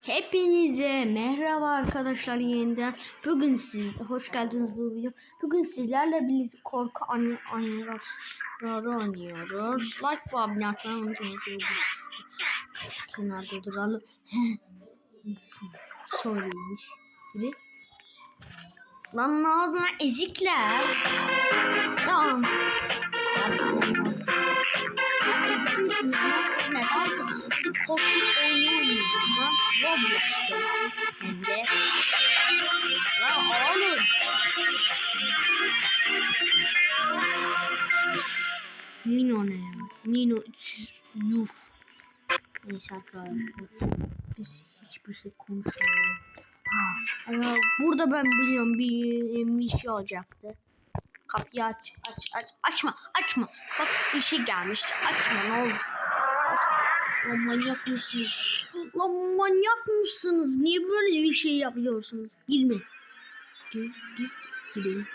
Hepinize merhaba arkadaşlar yeniden. Bugün siz hoş geldiniz bu video. Bugün sizlerle birlikte korku animasyonları oynuyoruz. Like ve abone atmayı unutmayın. Kenarda duralım. Soruymuş. Biri. Lan ne oldu ezikler? Dans. Ezik misiniz siz ne dans? Bir korku oyunu oynuyoruz oğlum. Nino ne ya? Nino yuh. Neyse arkadaşlar. Biz hiçbir şey konuşmuyoruz. Ha, ama burada ben biliyorum bir, bir şey olacaktı. Kapıyı aç, aç, aç, açma, açma. Bak bir şey gelmiş. Açma ne olur. Lan manyak mısınız? Lan manyak mısınız? Niye böyle bir şey yapıyorsunuz? Girme. Gir, gir. Hadi gidelim.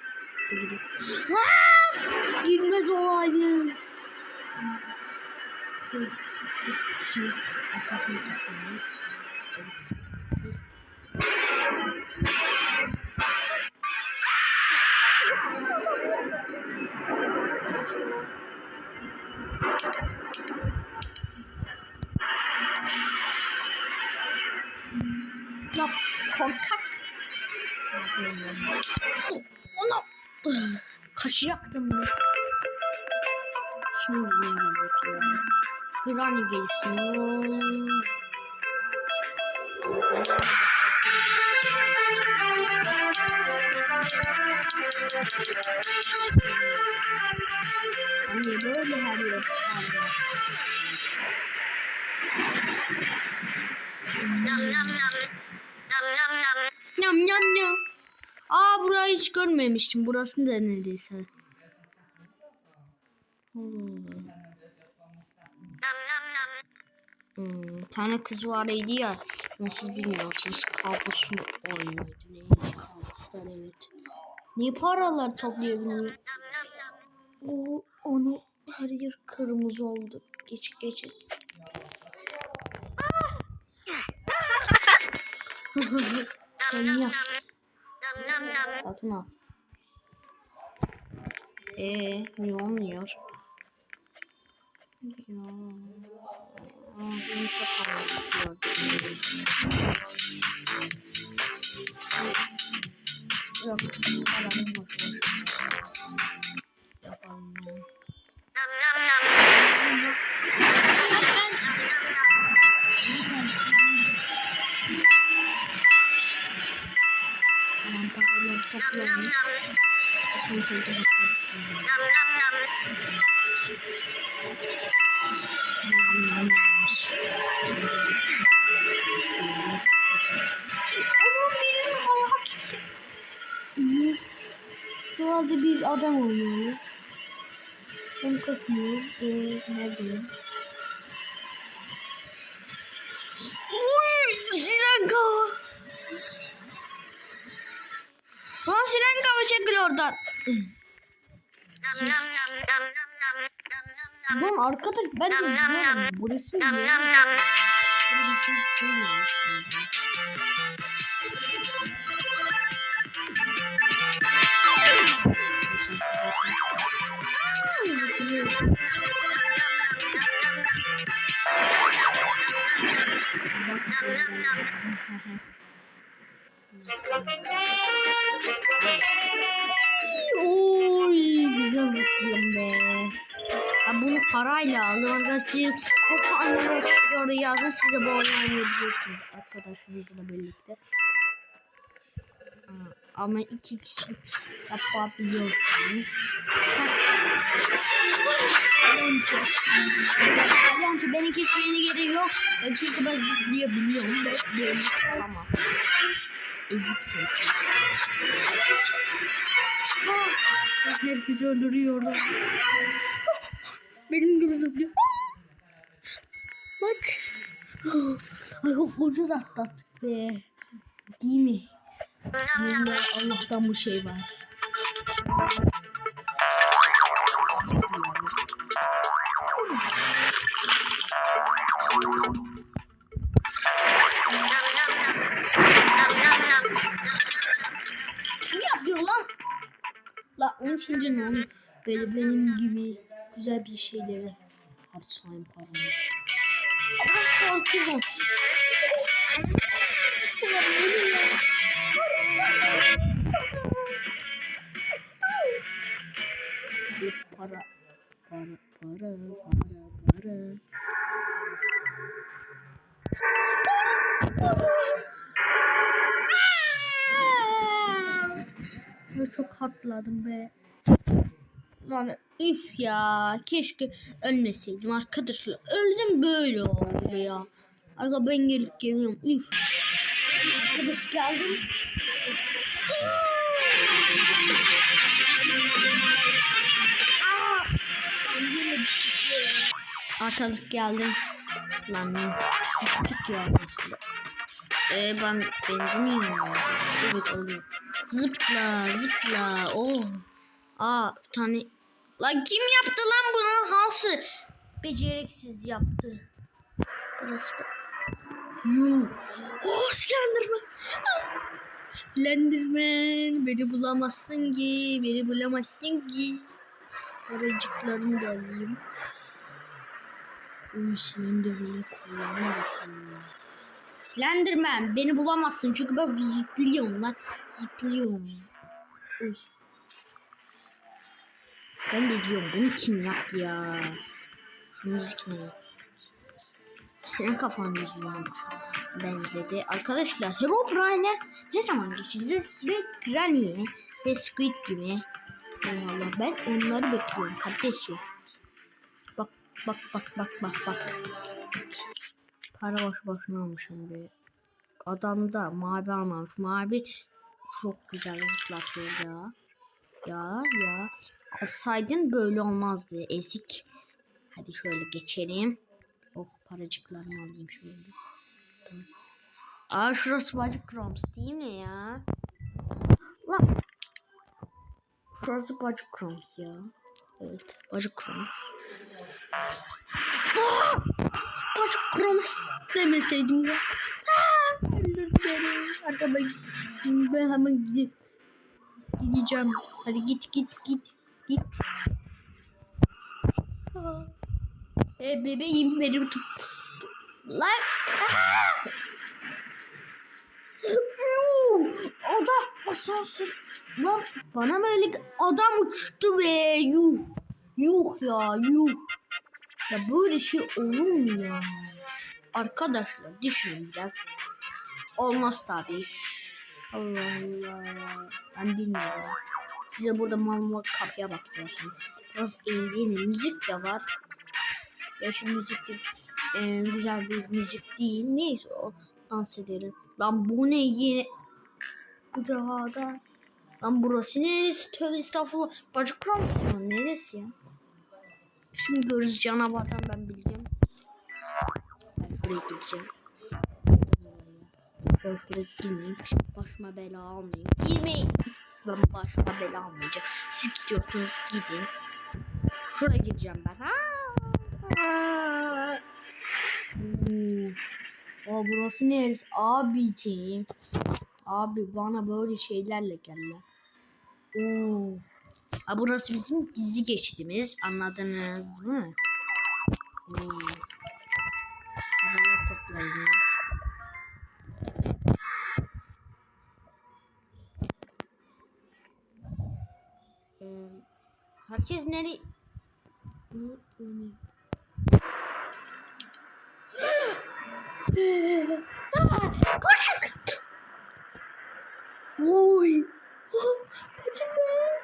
Lan! Girmez olaydım. Şöyle, şunu arkasını saklayalım. Evet. Gir. Ya kaşı yaktım ben. Şimdi ne gelecek ya? Granny gelsin. Anne böyle her yer parlıyor. Nyam nyam nyam. Aa burayı hiç görmemiştim. Burası da neredeyse. Hmm, bir tane kız var idi ya. Nasıl bilmiyorsunuz. Kabus mu oynuyordu? Neydi kabuslar evet. Niye paralar toplayabiliyor? O, onu her yer kırmızı oldu. Geç geç. Manyak. Satın al. Ee, ne olmuyor? Ya. Aa, beni çok anlatıyor. Yok, paranın toplayalım. Son sözde bakarız size. Nam nam nammış. Onun birinin ayağı kesin. Şurada bir adam oynuyor. Ben kalkmıyor. Ee, neredeyim? Uy, Sirenka. Lan Sirenka mı çekil oradan? Lan arkadaş ben de biliyorum. Burası ne? Böyle bir şey duymamıştım. Oy güzel zıplıyorum be. Ha, bunu parayla aldım arkadaşlar. Korku animasyonu yazın siz de bu oyunu oynayabilirsiniz arkadaşlarınızla birlikte. Ama iki kişilik yapabiliyorsunuz. Kaç? Palyonço. Palyonço beni kesmeye gerek yok. Çünkü ben zıplayabiliyorum ve beni tutamaz. Eziksin çünkü. Ah, Herkes öldürüyorlar. Benim gibi zıplıyor. Bak. Ay çok ucuz atlattık be. Değil mi? Bunda Allah'tan bu şey var. Şimdi ne oluyor? Böyle benim gibi güzel bir şeylere harcayayım paramı. Arkadaş korkuyorum. Para, para, para, para, para. Çok hatladım be. Lan üf ya keşke ölmeseydim arkadaşlar. Öldüm böyle oldu ya. Arka ben gelip geliyorum. Üf. Arkadaş geldim. Arkadaş geldim. Lan düştük ya aslında. Ee, ben benzin yiyorum. Evet oluyor. Zıpla zıpla. Oh. Aa bir tane. Lan kim yaptı lan bunu? Hansı? Beceriksiz yaptı. Burası da. Yuh. Oh Slenderman. Ah. Slenderman. Beni bulamazsın ki. Beni bulamazsın ki. Aracıklarımı da alayım. Uy Slenderman'ın kollarına bakın. Slenderman beni bulamazsın çünkü ben zıplıyorum lan. Zıplıyorum. Uy. Ben de diyorum bunu kim yaptı ya? Şu müzik ne? Senin kafan yüzünden benzedi. Arkadaşlar Herobrine'e ne zaman geçeceğiz? Ve Granny'e ve Squid gibi. Valla ben onları bekliyorum kardeşim. Bak bak bak bak bak bak. Para boş boşuna almışım be. Adamda mavi almamış. Mavi çok güzel zıplatıyor ya. Ya ya. Alsaydın böyle olmazdı. Ezik. Hadi şöyle geçelim. Oh paracıklarımı alayım şöyle. Tamam. Aa şurası bacık Roms değil mi ya? Lan. Şurası bacık Roms ya. Evet bacık Roms. Ah! Bacık Roms demeseydim ya. Ah! Öldürdü beni. Arkama ben hemen gidip gideceğim. Hadi git git git git. E bebeğim beni tut. Lan. Adam asansör. Lan bana mı öyle adam uçtu be yuh. Yuh ya yuh. Ya böyle şey olur mu ya? Arkadaşlar düşünün biraz. Olmaz tabii. Allah Allah. Ben bilmiyorum. Size burada mal mal kapıya bakıyorsunuz. Biraz eğlenin. Müzik de var. Ya şu müzik de e, güzel bir müzik değil. Neyse o dans edelim. Lan bu ne yine? Bu dağda. Lan burası neresi? Tövbe estağfurullah. Bacık kramsın. Neresi ya? Şimdi görürüz canavardan ben bileceğim. Ben şuraya gideceğim. Şuraya girmeyeyim. Başıma bela almayayım. Girmeyin. Ben başıma bela almayacağım. Siz gidiyorsunuz gidin. Şuraya gideceğim ben. Ha? Hmm. O burası neresi? Abiciğim. Abi bana böyle şeylerle gel lan. Oo. Ha, burası bizim gizli geçidimiz. Anladınız mı? Oo. Paralar toplayın. Ee, herkes nereye... Koşun! Oy! Kaçın be!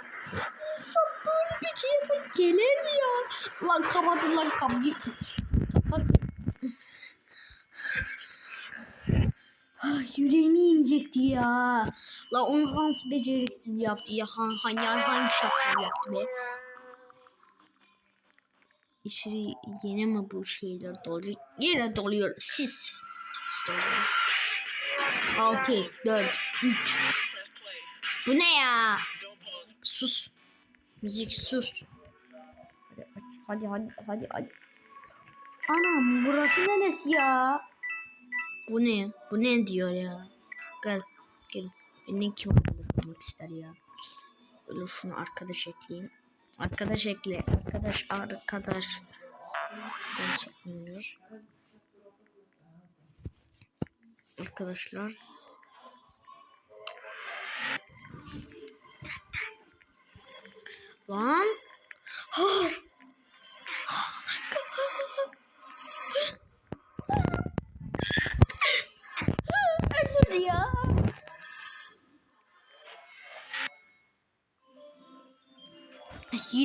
İnsan böyle bir şeye gelir mi ya? Lan kapatın lan kapıyı. Kapatın. Ah, yüreğimi inecekti ya. La onu Hans beceriksiz yaptı ya. Han, han, ya hangi şapşal yaptı be? İçeri yine mi bu şeyler doluyor? Yine doluyor. Sis. İşte oluyor. 6, 4, 3. Bu ne ya? Sus. Müzik sus. Hadi hadi hadi hadi. hadi. Anam burası neresi ya? Bu ne? Bu ne diyor ya? Gel gel. Benden kim olmak ister ya? Böyle şunu arkadaş ekleyeyim. Arkadaş ekle. Arkadaş arkadaş. Ekliyor. Arkadaşlar. Lan.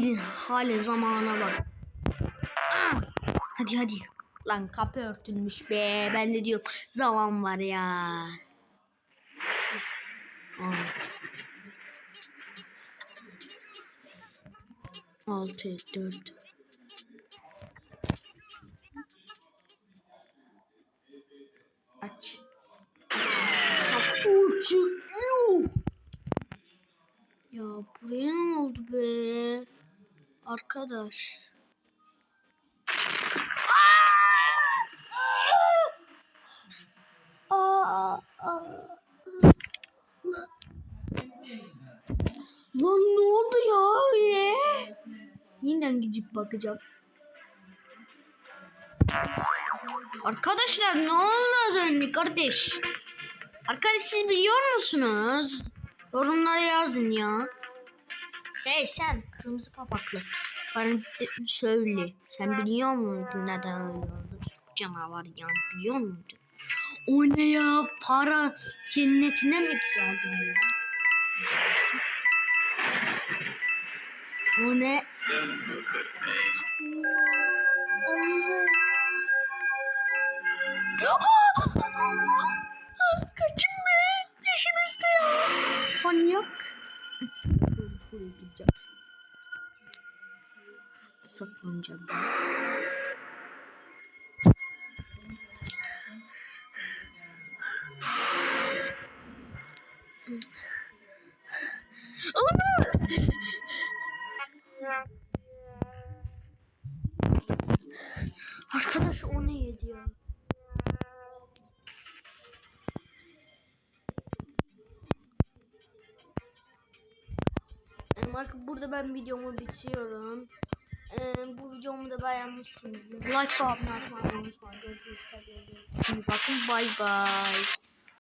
Gidin hali zamana bak. Hadi hadi. Lan kapı örtülmüş be. Ben de diyorum zaman var ya. Altı, dört. Arkadaş. Aa, aa. Lan. Ne oldu ya öyle? Yeniden gidip bakacağım. Arkadaşlar ne oldu az önce kardeş? Arkadaş siz biliyor musunuz? Yorumlara yazın ya. Hey sen kırmızı kapaklı. Bana söyle. Sen biliyor muydun neden öyle oldu? Bu canavar yani biliyor muydun? O ne ya? Para cennetine mi geldin ya? O ne? Kaçın be! Yaşımızda ya! Manyak! Saklanacağım ben. Arkadaş o ne yedi Marka burada ben videomu bitiriyorum. Ee, bu videomu da beğenmişsinizdir. Like abone olmayı unutmayın. Görüşürüz. Kendinize bakın. Bay bay.